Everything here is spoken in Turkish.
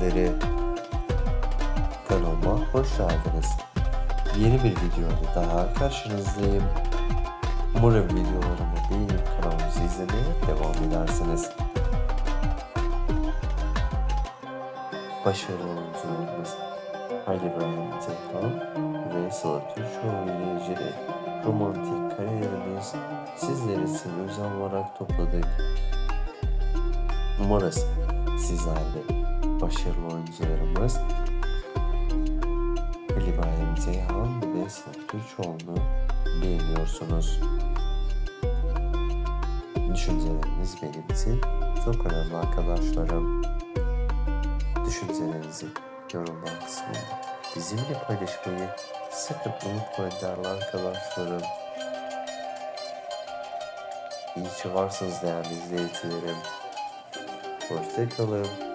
izleri. Kanalıma hoş geldiniz. Yeni bir videoda daha karşınızdayım. Umarım videolarımı beğenip kanalımızı izlemeye devam edersiniz. Başarılı oyuncularımız Ali İbrahim Ceyhan ve Sıla Türkoğlu ile romantik kariyerimiz sizler için özel olarak topladık. Umarız sizler de başarılı oyuncularımız Ali İbrahim Ceyhan ve Sıla Türkoğlu'nu beğeniyorsunuz. Düşünceleriniz benim için çok önemli arkadaşlarım. Düşüncelerinizi yorumlar kısmında bizimle paylaşmayı sakın unutmayın değerli arkadaşlarım. İyi ki varsınız değerli izleyicilerim. Hoşçakalın.